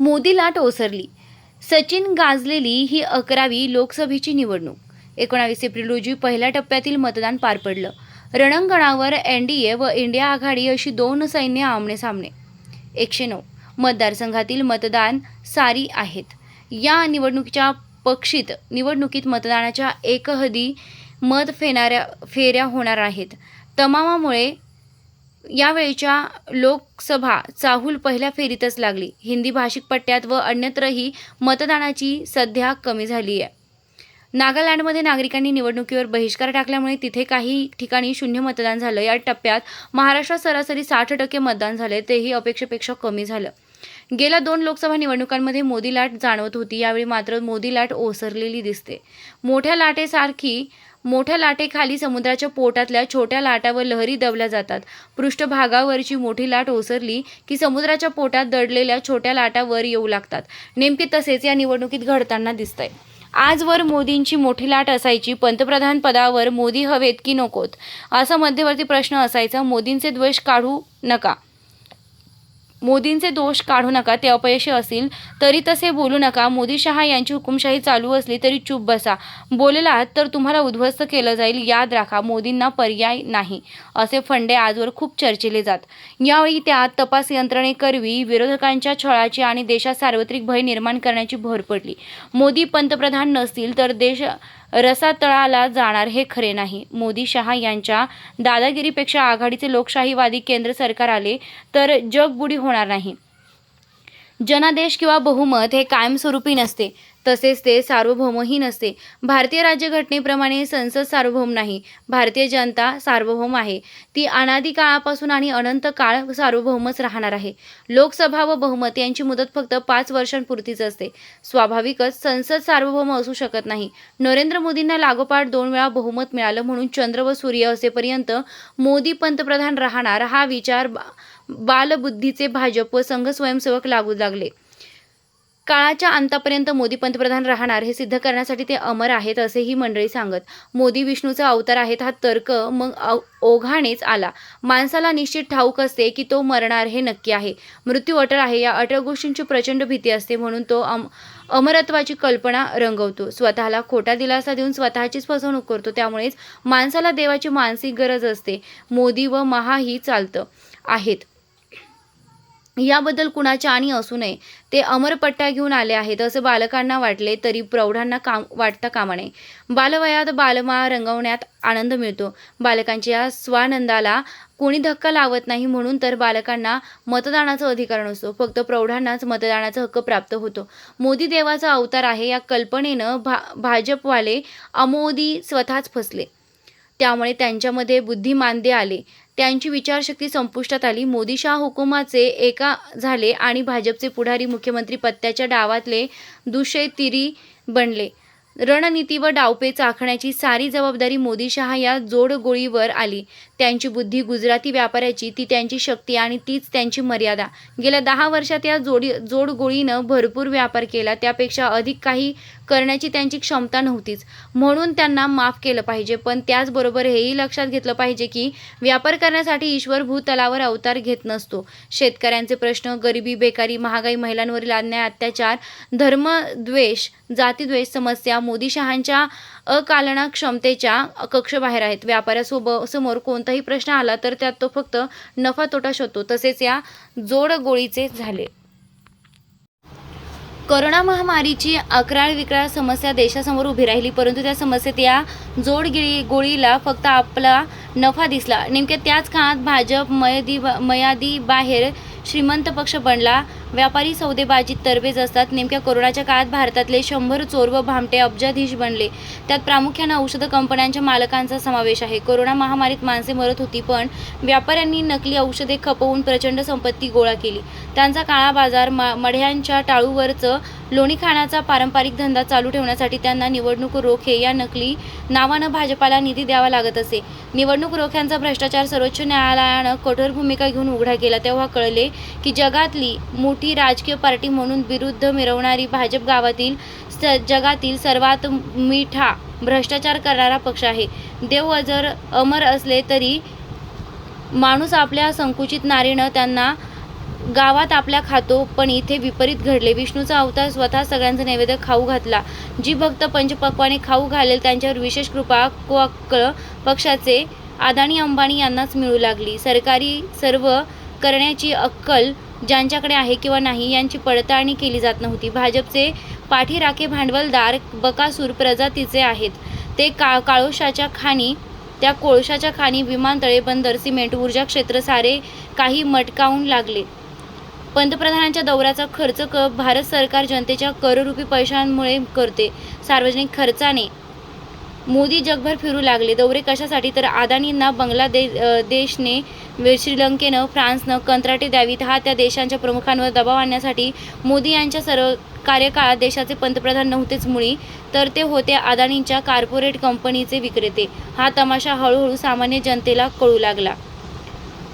मोदी लाट ओसरली. सचिन गाजलेली ही अकरावी लोकसभेची निवडणूक. एकोणावीस एप्रिल रोजी पहिल्या टप्प्यातील मतदान पार पडलं. रणांगणावर एन डी ए व इंडिया आघाडी अशी दोन सैन्य आमने सामने. एकशे नऊ. मतदारसंघातील मतदान सारी आहेत. या निवडणुकीच्या पक्षित निवडणुकीत मतदानाच्या एकहदी मत फेणाऱ्या फेऱ्या होणार आहेत. तमामामुळे यावेळच्या लोकसभा चाहूल पहिल्या फेरीतच लागली. हिंदी भाषिक पट्ट्यात व अन्यत्रही मतदानाची सध्या कमी झाली आहे नागालँडमध्ये नागरिकांनी निवडणुकीवर बहिष्कार टाकल्यामुळे तिथे काही ठिकाणी शून्य मतदान झालं. या टप्प्यात महाराष्ट्रात सरासरी साठ टक्के मतदान झाले तेही अपेक्षेपेक्षा कमी झालं. गेल्या दोन लोकसभा निवडणुकांमध्ये मोदी लाट जाणवत होती यावेळी मात्र मोदी लाट ओसरलेली दिसते. मोठ्या लाटेसारखी मोठ्या लाटेखाली समुद्राच्या पोटातल्या छोट्या लाटा व लहरी दबल्या जातात. पृष्ठभागावरची मोठी लाट ओसरली की समुद्राच्या पोटात दडलेल्या छोट्या लाटा वर येऊ लागतात. नेमके तसेच या निवडणुकीत घडताना दिसतंय. आजवर मोदींची मोठी लाट असायची. पंतप्रधान पदावर मोदी हवेत की नकोत? असा मध्यवर्ती प्रश्न असायचा. मोदींचे द्वेष काढू नका. मोदींचे दोष काढू नका ते अपयशी असतील. तरी तसे बोलू नका. मोदी शहा यांची हुकुमशाही चालू असली तरी चूप बसा. बोललात तर तुम्हाला उद्ध्वस्त केलं जाईल. याद राखा मोदींना पर्याय नाही. असे फंडे आजवर खूप चर्चिले जात. यावेळी त्यात तपास यंत्रणेकरवी विरोधकांच्या छळाची आणि देशात सार्वत्रिक भय निर्माण करण्याची भर पडली. मोदी पंतप्रधान नसतील तर देश रसातळाला जाणार हे खरे नाही. मोदी शहा यांच्या दादागिरीपेक्षा आघाडीचे लोकशाहीवादी केंद्र सरकार आले तर जगबुडी होणार नाही. जनादेश किंवा बहुमत हे कायमस्वरूपी नसते. तसेच ते सार्वभौमही नसते. भारतीय राज्यघटनेप्रमाणे संसद सार्वभौम नाही. भारतीय जनता सार्वभौम आहे. ती अनादी काळापासून आणि अनंत काळ सार्वभौमच राहणार आहे. लोकसभा व बहुमत यांची मुदत फक्त पाच वर्षांपुरतीच असते. स्वाभाविकच संसद सार्वभौम असू शकत नाही. नरेंद्र मोदींना लागोपाठ दोन वेळा बहुमत मिळालं म्हणून चंद्र व सूर्य असेपर्यंत मोदी पंतप्रधान राहणार हा विचार बा- बालबुद्धीचे भाजप व संघ स्वयंसेवक लागू लागले. काळाच्या अंतापर्यंत मोदी पंतप्रधान राहणार हे सिद्ध करण्यासाठी ते अमर आहेत असे ही मंडळी सांगत. मोदी विष्णूचा अवतार आहेत हा तर्क मग अव- ओघानेच आला. माणसाला निश्चित ठाऊक असते की तो मरणार हे नक्की आहे. मृत्यू अटळ आहे या अटळ गोष्टींची प्रचंड भीती असते म्हणून तो अम अमरत्वाची कल्पना रंगवतो. स्वतःला खोटा दिलासा देऊन स्वतःचीच फसवणूक करतो त्यामुळेच माणसाला देवाची मानसिक गरज असते. मोदी व महा ही चालतं आहेत. याबद्दल कुणाच्या आणि असू नये. ते अमरपट्ट्या घेऊन आले आहेत असं बालकांना वाटले तरी प्रौढांना काम वाटता कामा नये बालवयात बालमा रंगवण्यात आनंद मिळतो. बालकांच्या या स्वानंदाला कोणी धक्का लावत नाही म्हणून तर बालकांना मतदानाचा अधिकार नसतो. फक्त प्रौढांनाच मतदानाचा हक्क प्राप्त होतो. मोदी देवाचा अवतार आहे या कल्पनेनं भा भाजपवाले अमोदी स्वतःच फसले. त्यामुळे त्यांच्यामध्ये बुद्धिमांदे आले. त्यांची विचारशक्ती संपुष्टात आली. मोदी शाह हुकुमाचे एका झाले आणि भाजपचे पुढारी मुख्यमंत्री पत्त्याच्या डावातले दुष्यतिरी बनले. रणनीती व डावपेच आखण्याची सारी जबाबदारी मोदी शहा या जोडगोळीवर आली. त्यांची बुद्धी गुजराती व्यापाऱ्याची ती त्यांची शक्ती आणि तीच त्यांची मर्यादा. गेल्या दहा वर्षात या जोडी जोडगोळीनं भरपूर व्यापार केला. त्यापेक्षा अधिक काही करण्याची त्यांची क्षमता नव्हतीच. म्हणून त्यांना माफ केलं पाहिजे. पण त्याचबरोबर हेही लक्षात घेतलं पाहिजे की व्यापार करण्यासाठी ईश्वर भूतलावर अवतार घेत नसतो. शेतकऱ्यांचे प्रश्न गरिबी बेकारी महागाई महिलांवरील अन्याय अत्याचार धर्मद्वेष जातीद्वेष समस्या मोदी शहांच्या अकालना क्षमतेच्या कक्षबाहेर आहेत. व्यापाऱ्यासोब समोर कोणताही प्रश्न आला तर त्यात तो फक्त नफा तोटा शोधतो. तसेच या जोडगोळीचे झाले. करोना महामारीची अकराळ विक्राळ समस्या देशासमोर उभी राहिली परंतु त्या समस्येत या जोडगिळी गोळीला फक्त आपला नफा दिसला. नेमक्या त्याच काळात भाजप मयदी मयादी बाहेर श्रीमंत पक्ष बनला. व्यापारी सौदेबाजीत तरबेज असतात. नेमक्या कोरोनाच्या काळात भारतातले शंभर चोर व भामटे अब्जाधीश बनले. त्यात प्रामुख्यानं औषध कंपन्यांच्या मालकांचा समावेश आहे. कोरोना महामारीत माणसे मरत होती पण व्यापाऱ्यांनी नकली औषधे खपवून प्रचंड संपत्ती गोळा केली. त्यांचा काळा बाजार मढ्यांच्या टाळूवरचं लोणी खाण्याचा पारंपरिक धंदा चालू ठेवण्यासाठी त्यांना निवडणूक रोखे या नकली नावानं भाजपाला निधी द्यावा लागत असे. निवडणूक रोख्यांचा भ्रष्टाचार सर्वोच्च न्यायालयानं कठोर भूमिका घेऊन उघडा केला. तेव्हा कळले की जगातली मोठी राजकीय पार्टी म्हणून विरुद्ध मिरवणारी भाजप गावातील स जगातील सर्वात मिठा भ्रष्टाचार करणारा पक्ष आहे. देव जर अमर असले तरी माणूस आपल्या संकुचित नारीनं त्यांना गावात आपल्या खातो पण इथे विपरीत घडले. विष्णूचा अवतार स्वतः सगळ्यांचं नैवेद्य खाऊ घातला. जी भक्त पंचपक्वाने खाऊ घालेल त्यांच्यावर विशेष कृपा क्वाक्क पक्षाचे अदानी अंबानी यांनाच मिळू लागली. सरकारी सर्व करण्याची अक्कल ज्यांच्याकडे आहे किंवा नाही यांची पडताळणी केली जात नव्हती. भाजपचे पाठीराखे भांडवलदार बकासूर प्रजातीचे आहेत. ते का काळोशाच्या खाणी त्या कोळशाच्या खाणी विमानतळे बंदर सिमेंट ऊर्जा क्षेत्र सारे काही मटकावून लागले. पंतप्रधानांच्या दौऱ्याचा खर्च क भारत सरकार जनतेच्या कररूपी पैशांमुळे करते. सार्वजनिक खर्चाने मोदी जगभर फिरू लागले. दौरे कशासाठी? तर अदानींना बांगलादेश देशने वे- श्रीलंकेनं फ्रान्सनं कंत्राटे द्यावीत. हा त्या देशांच्या प्रमुखांवर दबाव आणण्यासाठी मोदी यांच्या सर्व कार्यकाळात देशाचे पंतप्रधान नव्हतेच मुळी तर ते होते अदानींच्या कॉर्पोरेट कंपनीचे विक्रेते. हा तमाशा हळूहळू सामान्य जनतेला कळू लागला.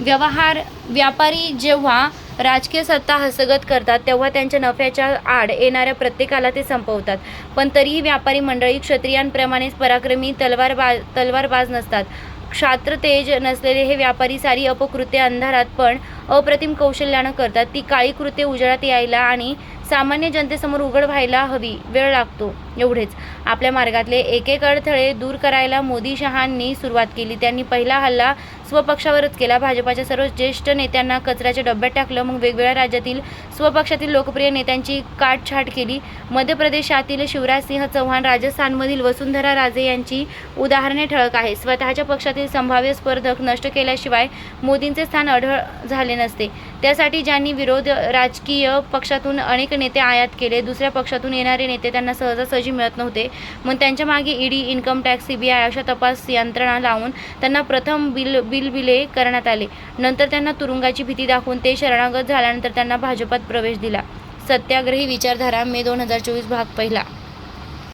व्यवहार व्यापारी जेव्हा राजकीय सत्ता हस्तगत करतात तेव्हा त्यांच्या नफ्याच्या आड येणाऱ्या प्रत्येकाला ते संपवतात. पण तरीही व्यापारी मंडळी क्षत्रियांप्रमाणेच पराक्रमी तलवारबाज तलवारबाज नसतात. क्षात्र तेज नसलेले हे व्यापारी सारी अपकृत्ये अंधारात पण अप्रतिम कौशल्यानं करतात. ती काळी कृत्ये उजेडात यायला आणि सामान्य जनतेसमोर उघड व्हायला हवी वेळ लागतो. एवढेच. आपल्या मार्गातले एक एक अडथळे दूर करायला मोदी शहांनी सुरुवात केली. त्यांनी पहिला हल्ला स्वपक्षावरच केला. भाजपाच्या सर्व ज्येष्ठ नेत्यांना कचऱ्याच्या डब्यात टाकलं. मग वेगवेगळ्या राज्यातील स्वपक्षातील लोकप्रिय नेत्यांची काटछाट केली. मध्य प्रदेशातील शिवराजसिंह चौहान राजस्थानमधील वसुंधरा राजे यांची उदाहरणे ठळक आहे स्वतःच्या पक्षातील संभाव्य स्पर्धक नष्ट केल्याशिवाय मोदींचे स्थान अढळ झाले नसते. त्यासाठी ज्यांनी विरोध राजकीय पक्षातून अनेक नेते आयात केले दुसऱ्या पक्षातून येणारे नेते त्यांना सहजासहजी मिळत नव्हते. मग त्यांच्या मागे ईडी इन्कम टॅक्स सीबीआय अशा तपास यंत्रणा लावून त्यांना प्रथम बिल बिलबिले करण्यात आले. नंतर त्यांना तुरुंगाची भीती दाखवून ते शरणागत झाल्यानंतर त्यांना भाजपात प्रवेश दिला. सत्याग्रही विचारधारा मे दोन हजार चोवीस भाग पहिला.